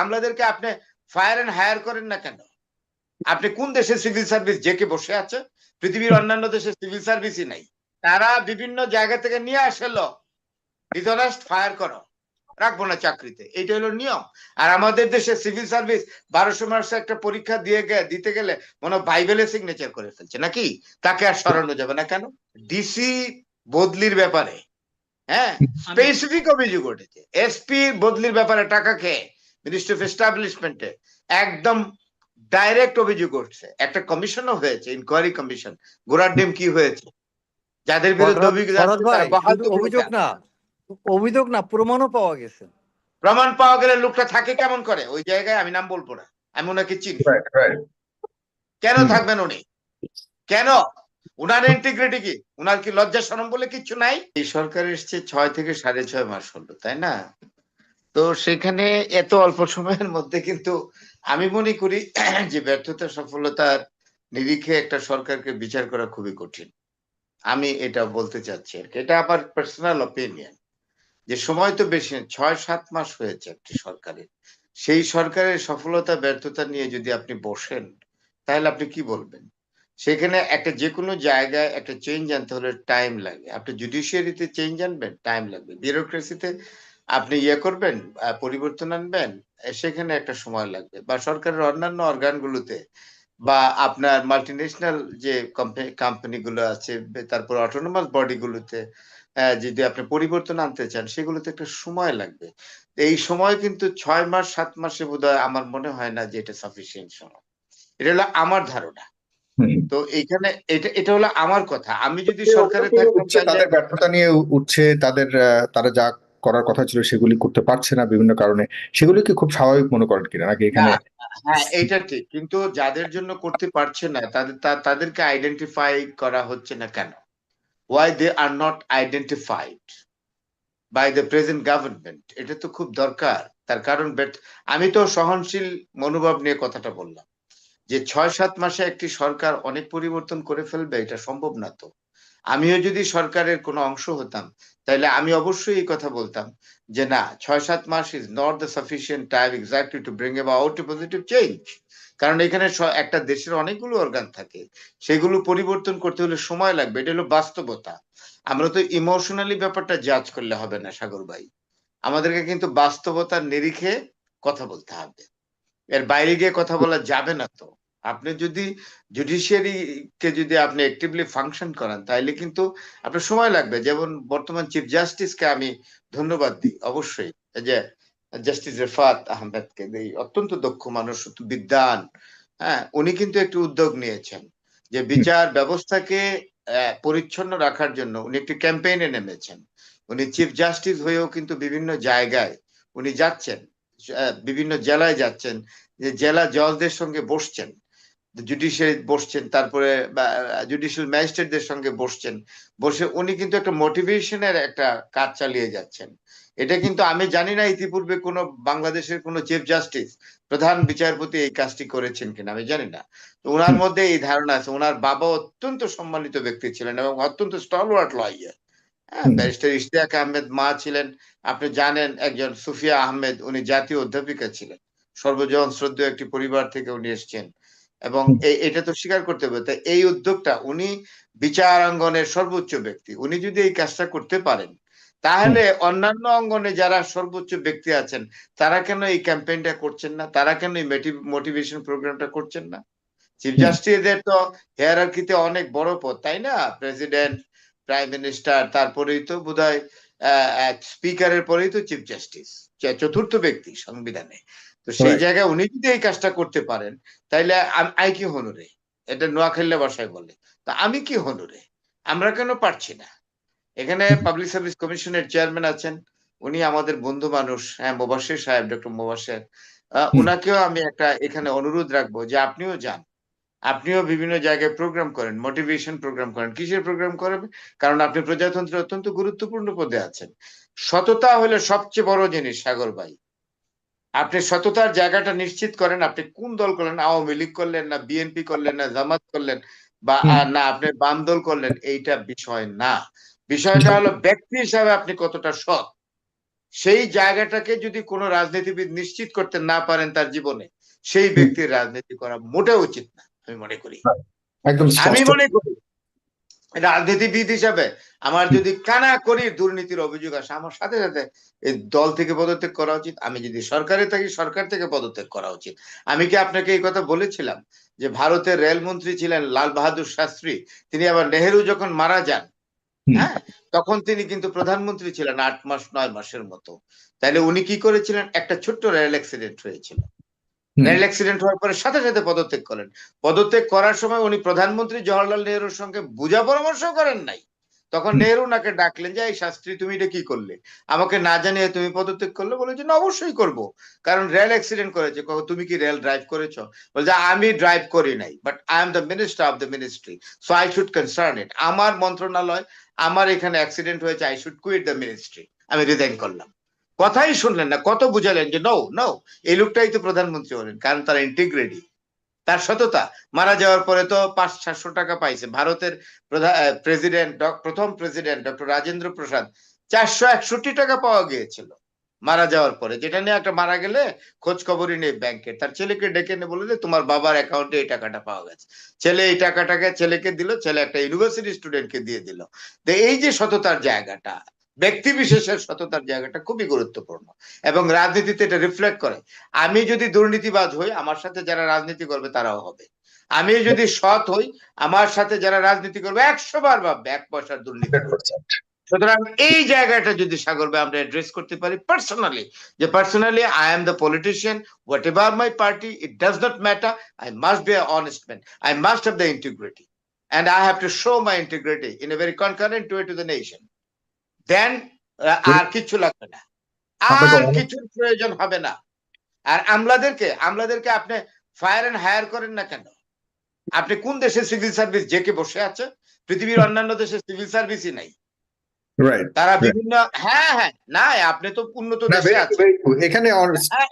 আমলাদেরকে আপনি fire and higher করেন না কেন? আপনি কোন দেশে সিভিল সার্ভিস জেকে বসে আছে? পৃথিবীর অন্যান্য দেশে সিভিল সার্ভিসই নাই। তারা বিভিন্ন জায়গা থেকে নিয়ে আসলো ডিসঅনেস্ট ফায়ার করো। রাখব না চাকরিতে। এটা হলো নিয়ম। আর আমাদের দেশে সিভিল সার্ভিস বারোশো মাসে একটা পরীক্ষা দিয়ে গে দিতে গেলে মনে হয় বাইবেলে সিগনেচার করে ফেলছে নাকি? তাকে আর সরানো যাবে না কেন? ডিসি বদলির ব্যাপারে। হ্যাঁ? স্পেসিফিক অভিযোগ উঠেছে। এসপি বদলির ব্যাপারে টাকা খেয়ে। মিনিস্ট্রি অফ এস্টাবলিশমেন্টে একদম ডাইরেক্ট অভিযোগ উঠছে একটা কমিশনও হয়েছে ইনকোয়ারি কমিশন গোড়ার ডিম কি হয়েছে? যাদের বিরুদ্ধে অভিযোগ। না। অভিযোগ না প্রমাণও পাওয়া গেছে। প্রমাণ পাওয়া গেলে লোকটা থাকে কেমন করে? ওই জায়গায় আমি নাম বলব না। আমি ওনাকে চিনি। কেন থাকবেন উনি? কেন? উনার ইন্টিগ্রিটি কি? উনার কি লজ্জা সরম বলে কিছু নাই? এই সরকার এসছে ছয় থেকে সাড়ে ছয় মাস হলো তাই না? তো সেখানে এত অল্প সময়ের মধ্যে কিন্তু আমি মনে করি যে ব্যর্থতা, সফলতার নিরিখে একটা সরকারকে বিচার করা খুবই কঠিন। আমি এটা বলতে চাচ্ছি আর কি। এটা আমার পার্সোনাল অপিনিয়ন যে সময় তো বেশি ছয়, সাত মাস হয়েছে একটি সরকারের। সেই সরকারের সফলতা, ব্যর্থতা নিয়ে যদি আপনি বসেন, তাহলে আপনি কি বলবেন? সেখানে একটা যে কোনো জায়গায় একটা চেঞ্জ আনতে হলে টাইম লাগে। আপনি জুডিশিয়ারিতে চেঞ্জ আনবেন টাইম লাগবে। বিউরোক্রেসিতে আপনি ইয়ে করবেন পরিবর্তন আনবেন সেখানে একটা সময় লাগবে। বা সরকারের অন্যান্য অর্গানগুলোতে বা আপনার মাল্টিনেশনাল যে কোম্পানিগুলো আছে তারপর অটোনোমাস বডিগুলোতে যদি আপনি পরিবর্তন আনতে চান সেগুলোতে একটা সময় লাগবে। এই সময় কিন্তু ছয় মাস সাত মাসে বোধহয় আমার মনে হয় না যে এটা সাফিসিয়েন্ট সময়। এটা হলো আমার ধারণা। তো এইখানে এটা এটা হলো আমার কথা। আমি যদি সরকারে থাকতাম তাদের ব্যর্থতা নিয়ে উঠছে তাদের তারা যা করার কথা ছিল সেগুলি করতে পারছে না বিভিন্ন কারণে। সেগুলি কি খুব স্বাভাবিক মনে করেন কিনা? নাকি এখানে হ্যাঁ এটা ঠিক। কিন্তু যাদের জন্য করতে পারছে না, তাদের তাদেরকে আইডেন্টিফাই করা হচ্ছে না কেন? Why they are not identified by the present government এটা তো খুব দরকার। তার কারণ আমি তো সহনশীল মনোভাব নিয়ে কথাটা বললাম। যে ছয় সাত মাসে একটি সরকার অনেক পরিবর্তন করে ফেলবে, এটা সম্ভব না তো। আমিও যদি সরকারের কোনো অংশ হতাম, তাহলে আমি অবশ্যই এই কথা বলতাম যে না, ছয় সাত মাস is not the sufficient time exactly to bring about positive change কারণ এখানে একটা দেশের অনেকগুলো অর্গান থাকে, সেগুলো পরিবর্তন করতে হলে সময় লাগবে, এটা হলো বাস্তবতা। আমরা তো ইমোশনালি ব্যাপারটা জাজ করলে হবে না, সাগর ভাই। আমাদেরকে কিন্তু বাস্তবতার নিরিখে কথা বলতে হবে। এর বাইরে গিয়ে কথা বলা যাবে না তো। আপনি যদি জুডিশিয়ারি কে যদি আপনি অ্যাক্টিভলি ফাংশন করান তাহলে কিন্তু আপনার সময় লাগবে। যেমন বর্তমান চিফ জাস্টিসকে আমি ধন্যবাদ দিই অবশ্যই। যে জাস্টিস রেফাত আহমেদকে এই অত্যন্ত দক্ষ মানুষ বিদ্যান হ্যাঁ উনি কিন্তু একটি উদ্যোগ নিয়েছেন যে বিচার ব্যবস্থাকে পরিচ্ছন্ন রাখার জন্য উনি একটি ক্যাম্পেইনে নেমেছেন। উনি চিফ জাস্টিস হয়েও কিন্তু বিভিন্ন জায়গায় উনি যাচ্ছেন বিভিন্ন জেলায় যাচ্ছেন যে জেলা জজদের সঙ্গে বসছেন। জুডিশিয়ারি বসছেন তারপরে জুডিশিয়াল ম্যাজিস্ট্রেটদের সঙ্গে বসছেন। বসে উনি কিন্তু একটা মোটিভেশনের একটা কাজ চালিয়ে যাচ্ছেন। এটা কিন্তু আমি জানি না ইতিপূর্বে কোনো বাংলাদেশের কোনো চিফ জাস্টিস প্রধান বিচারপতি এই কাজটি করেছেন কিনা আমি জানি না। তো ওনার মধ্যে এই ধারণা আছে। ওনার বাবা অত্যন্ত সম্মানিত ব্যক্তি ছিলেন এবং অত্যন্ত stalwart lawyer. Barrister Ishtiaq Ahmed মা ছিলেন। আপনি জানেন একজন সুফিয়া আহমেদ উনি জাতীয় অধ্যাপিকা ছিলেন। সর্বজন শ্রদ্ধেয় একটি পরিবার থেকে উনি এসছেন। এবং এটা তো স্বীকার করতে হবে। তাই এই উদ্যোগটা উনি বিচারাঙ্গনের সর্বোচ্চ ব্যক্তি। উনি যদি এই কাজটা করতে পারেন তাহলে অন্যান্য অঙ্গনে যারা সর্বোচ্চ ব্যক্তি আছেন তারা কেন এই ক্যাম্পেইনটা করছেন না? তারা কেন এই মোটিভেশন প্রোগ্রামটা করছেন না? চিফ। জাস্টিসদের তো হেয়ারার্কিতে অনেক বড় পদ তাই না? প্রেসিডেন্ট প্রাইম মিনিস্টার তারপরেই তো বোধহয় স্পিকারের পরেই তো চিফ জাস্টিস চতুর্থ ব্যক্তি সংবিধানে। তো সেই জায়গায় উনি যদি এই কাজটা করতে পারেন তাইলে আম- আই কি হনুরে? এটা নোয়াখালী ভাষায় বলে। তা আমি কি হনুরে? আমরা কেন পারছি না? এখানে পাবলিক সার্ভিস কমিশনের চেয়ারম্যান আছেন। উনি আমাদের বন্ধু মানুষ। হ্যাঁ মোবাশের সাহেব ডক্টর মোবাশের। উনাকেও আমি একটা এখানে অনুরোধ রাখব যে আপনিও যান। আপনিও বিভিন্ন জায়গায় প্রোগ্রাম করেন মোটিভেশন প্রোগ্রাম করেন। কিসের প্রোগ্রাম করেন? কারণ আপনি প্রজাতন্ত্রের অত্যন্ত গুরুত্বপূর্ণ পদে আছেন। সততা হলো সবচেয়ে বড় জিনিস সাগর ভাই। আপনি সততার জায়গাটা নিশ্চিত করেন আপনি কোন দল করলেন? আওয়ামী লীগ করলেন না বিএনপি করলেন না জামাত করলেন বা না আপনি বাম দল করলেন এইটা বিষয় না। বিষয়টা হলো ব্যক্তি হিসাবে আপনি কতটা সৎ। সেই জায়গাটাকে যদি কোনো রাজনীতিবিদ নিশ্চিত করতে না পারেন তার জীবনে সেই ব্যক্তির রাজনীতি করা মোটেও উচিত না আমি মনে করি। একদম আমি মনে করি রাজনীতিবিদ হিসাবে আমার যদি কানা করি দুর্নীতির অভিযোগ আসে আমার সাথে সাথে এই দল থেকে পদত্যাগ করা উচিত। আমি যদি সরকারে থাকি সরকার থেকে পদত্যাগ করা উচিত। আমি কি আপনাকে এই কথা বলেছিলাম যে ভারতের রেলমন্ত্রী ছিলেন লাল বাহাদুর শাস্ত্রী? তিনি আবার নেহেরু যখন মারা যান হ্যাঁ তখন তিনি কিন্তু প্রধানমন্ত্রী ছিলেন আট মাস নয় মাসের মতো। তাহলে উনি কি করেছিলেন? একটা ছোট্ট রেল অ্যাক্সিডেন্ট হয়েছিল। রেল অ্যাক্সিডেন্ট হওয়ার পরে সাথে সাথে পদত্যাগ করেন। পদত্যাগ করার সময় উনি প্রধানমন্ত্রী জওয়াহরলাল নেহরুর সঙ্গে বুঝা পরামর্শ করেন নাই। তখন নেহরু নাকে ডাকলেন যে এই শাস্ত্রী তুমি এটা কি করলে? আমাকে না জানিয়ে তুমি পদত্যাগ করলে? বলে যে না অবশ্যই করব। কারণ রেল অ্যাক্সিডেন্ট করেছে। কখন তুমি কি রেল ড্রাইভ করেছ? বলছে আমি ড্রাইভ করি নাই but I am the minister of the ministry so I should concern it আমার মন্ত্রণালয় আমার এখানে অ্যাক্সিডেন্ট হয়েছে I should quit the ministry আমি রিজাইন করলাম। কথাই শুনলেন না, কত বুঝালেন যে নো নো এই লোকটাই তো প্রধানমন্ত্রী হলেন, কারণ তার ইন্টিগ্রিটি তার সততা। মারা যাওয়ার পরে তো পাঁচ, সাতশো টাকা পাইছে। ভারতের প্রেসিডেন্ট প্রথম প্রেসিডেন্ট ডক্টর রাজেন্দ্র প্রসাদ চারশো একষট্টি টাকা পাওয়া গিয়েছিল মারা যাওয়ার পরে। যেটা নিয়ে একটা মারা গেলে খোঁজ খবরই নেই ব্যাংকের তার ছেলেকে ডেকে নিয়ে বলে যে, তোমার বাবার অ্যাকাউন্টে এই টাকাটা পাওয়া গেছে। ছেলে এই টাকাটাকে ছেলেকে দিল, ছেলে একটা ইউনিভার্সিটি স্টুডেন্টকে দিয়ে দিল। তো এই যে সততার জায়গাটা ব্যক্তি বিশেষের সততার জায়গাটা খুবই গুরুত্বপূর্ণ এবং রাজনীতিতে এটা রিফ্লেক্ট করে আমি যদি দুর্নীতিবাজ হই, আমার সাথে যারা রাজনীতি করবে তারাও হবে আমি যদি সৎ হই, আমার সাথে যারা রাজনীতি করবে, একশো বার ভাববে এক পয়সার দুর্নীতি। সুতরাং এই জায়গাটা যদি সাগর ভাই আমরা অ্যাড্রেস করতে পারি পার্সোনালি যে personally I am the politician whatever my party it does not matter I must be honest man I must have the integrity and I have to show my integrity in a very concurrent way to the nation. Then uh, আর কিছু লাগবে না। আর কিছুর প্রয়োজন হবে না। আর আমলাদেরকে আমলাদেরকে আপনি fire and higher করেন না কেন? আপনি কোন দেশে সিভিল সার্ভিস জেকে বসে আছে? পৃথিবীর অন্যান্য দেশে সিভিল সার্ভিসই নাই। তারা বিভিন্ন হ্যাঁ হ্যাঁ না আপনি তো উন্নত দেশে আছেন। এখানে হ্যাঁ।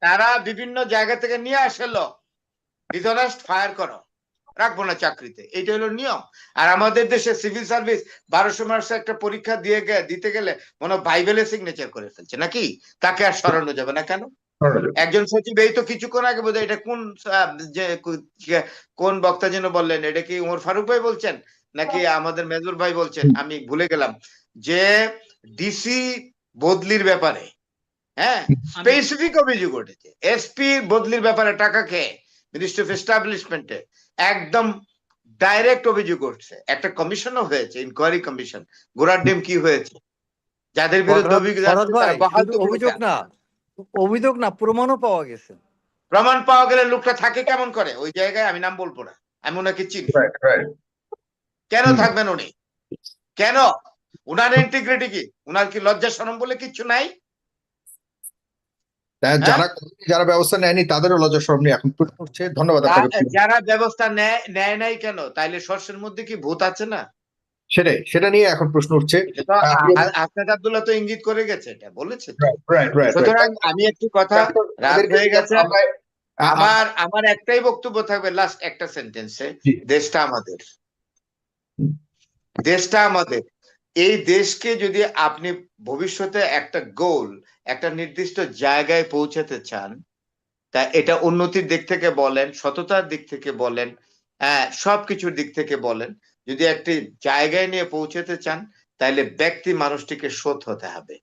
তারা বিভিন্ন জায়গা থেকে নিয়ে আসলো। ফায়ার করো। রাখব না চাকরিতে। এটা হলো নিয়ম। আর আমাদের দেশে সিভিল সার্ভিস বারোশো মাসে একটা পরীক্ষা দিয়ে গে- দিতে গেলে মনে হয় বাইবেলে সিগনেচার করে ফেলছে নাকি? তাকে আর সরানো যাবে না কেন? একজন সচিব এই তো কিছুক্ষণ আগে বোধহয় এটা কোন কোন বক্তা যেন বললেন এটা কি ওমর ফারুক ভাই বলছেন? নাকি আমাদের মেজর ভাই বলছেন? আমি ভুলে গেলাম। যে ডিসি বদলির ব্যাপারে হ্যাঁ? স্পেসিফিক অভিযোগ উঠেছে। এসপি বদলির ব্যাপারে টাকা খেয়ে মিনিস্ট্রি অফ এস্টাবলিশমেন্টে একদম ডাইরেক্ট অভিযোগ উঠছে। একটা কমিশনও হয়েছে ইনকোয়ারি কমিশন গোড়ার ডিম কি হয়েছে? যাদের বিরুদ্ধে অভিযোগ না অভিযোগ না প্রমাণও পাওয়া গেছে। প্রমাণ পাওয়া গেলে লোকটা থাকে কেমন করে? ওই জায়গায় আমি নাম বলব না। আমি ওনাকে চিনি. কেন থাকবেন উনি? কেন? উনার ইন্টিগ্রিটি কি? উনার কি লজ্জা সরম বলে কিছু নাই? যারা যারা ব্যবস্থা নেয়নি তাদেরও লজ্জা শরম নিয়ে এখন প্রশ্ন উঠছে। ধন্যবাদ যারা ব্যবস্থা নেয় নেয় নাই কেন? তাইলে শস্যের মধ্যে কি ভূত আছে না? সেটাই সেটা নিয়ে এখন প্রশ্ন উঠছে। এটা তো আপনি- আ- হাসনাত আব্দুল্লাহ তো ইঙ্গিত করে গেছে এটা বলেছে। সুতরাং আমি একটি কথা রাত হয়ে গেছে। আমার আমার একটাই বক্তব্য থাকবে লাস্ট একটা সেন্টেন্সে দেশটা আমাদের। দেশটা আমাদের। এই দেশকে যদি আপনি ভবিষ্যতে একটা গোল একটা নির্দিষ্ট জায়গায় পৌঁছাতে চান তা এটা উন্নতির দিক থেকে বলেন সততার দিক থেকে বলেন হ্যাঁ সবকিছুর দিক থেকে বলেন যদি একটি জায়গায় নিয়ে পৌঁছাতে চান তাহলে ব্যক্তি মানুষটিকে সৎ হতে হবে।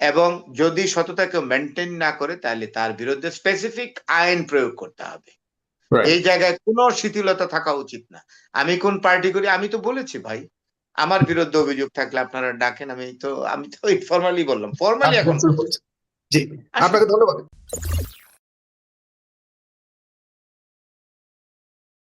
এবং যদি সততাকে মেনটেন না করে তাহলে তার বিরুদ্ধে স্পেসিফিক আইন প্রয়োগ করতে হবে। এই জায়গায় কোনো শিথিলতা থাকা উচিত না। আমি কোন পার্টি করি আমি তো বলেছি ভাই। আমার বিরুদ্ধে অভিযোগ থাকলে আপনারা ডাকেন আমি তো আমি তো ইনফরমালি বললাম। ফর্মালি এখন জি আপনাকে ধন্যবাদ।